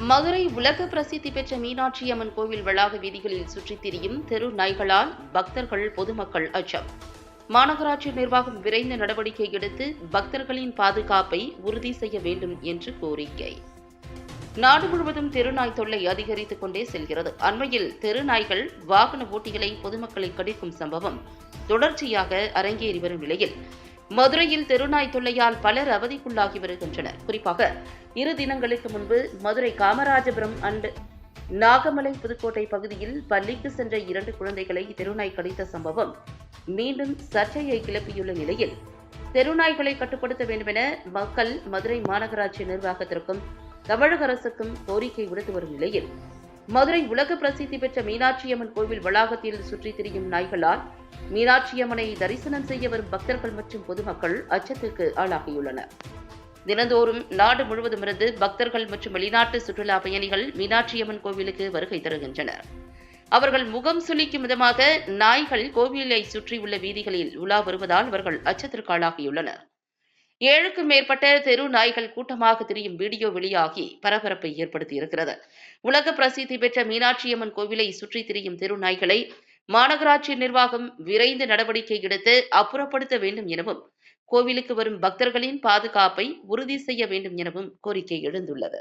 மதுரை உலக பிரசித்தி பெற்ற மீனாட்சி அம்மன் கோவில் வளாக வீதிகளில் சுற்றித் திரியும் தெரு நாய்களால் பக்தர்கள் பொதுமக்கள் அச்சம். மாநகராட்சி நிர்வாகம் விரைந்த நடவடிக்கை எடுத்து பக்தர்களின் பாதுகாப்பை உறுதி செய்ய வேண்டும் என்று கோரிக்கை. நாடு முழுவதும் தெருநாய் தொல்லை அதிகரித்துக் கொண்டே செல்கிறது. அண்மையில் தெருநாய்கள் வாகன ஓட்டிகளை பொதுமக்களை கடிக்கும் சம்பவம் தொடர்ச்சியாக அரங்கேறி வரும் நிலையில் மதுரையில் தெருநாய் தொல்லையால் பலர் அவதிக்குள்ளாகி வருகின்றனர். குறிப்பாக இரு தினங்களுக்கு முன்பு மதுரை காமராஜபுரம் அண்டு நாகமலை புதுக்கோட்டை பகுதியில் பள்ளிக்கு சென்ற இரண்டு குழந்தைகளை தெருநாய் கடித்த சம்பவம் மீண்டும் சர்ச்சையை கிளப்பியுள்ள நிலையில் தெருநாய்களை கட்டுப்படுத்த வேண்டுமென மக்கள் மதுரை மாநகராட்சி நிர்வாகத்திற்கும் தமிழக அரசுக்கும் கோரிக்கை விடுத்து வரும் நிலையில் மதுரை உலக பிரசித்தி பெற்ற மீனாட்சியம்மன் கோவில் வளாகத்தில் சுற்றித் திரியும் நாய்களால் மீனாட்சியம்மனை தரிசனம் செய்ய வரும் பக்தர்கள் மற்றும் பொதுமக்கள் அச்சத்திற்கு ஆளாகியுள்ளனர். தினந்தோறும் நாடு முழுவதுமிருந்து பக்தர்கள் மற்றும் வெளிநாட்டு சுற்றுலா பயணிகள் மீனாட்சியம்மன் கோவிலுக்கு வருகை தருகின்றனர். அவர்கள் முகம் சுளிக்கும் விதமாக நாய்கள் கோவிலை சுற்றியுள்ள வீதிகளில் உலா வருவதால் அவர்கள் அச்சத்திற்கு ஆளாகியுள்ளனர். ஏழுக்கும் மேற்பட்ட தெரு நாய்கள் கூட்டமாக திரியும் வீடியோ வெளியாகி பரபரப்பை ஏற்படுத்தியிருக்கிறது. உலக பிரசித்தி பெற்ற மீனாட்சியம்மன் கோவிலை சுற்றி திரியும் தெரு நாய்களை மாநகராட்சி நிர்வாகம் விரைந்து நடவடிக்கை எடுத்து அப்புறப்படுத்த வேண்டும் எனவும் கோவிலுக்கு வரும் பக்தர்களின் பாதுகாப்பை உறுதி செய்ய வேண்டும் எனவும் கோரிக்கை எழுந்துள்ளது.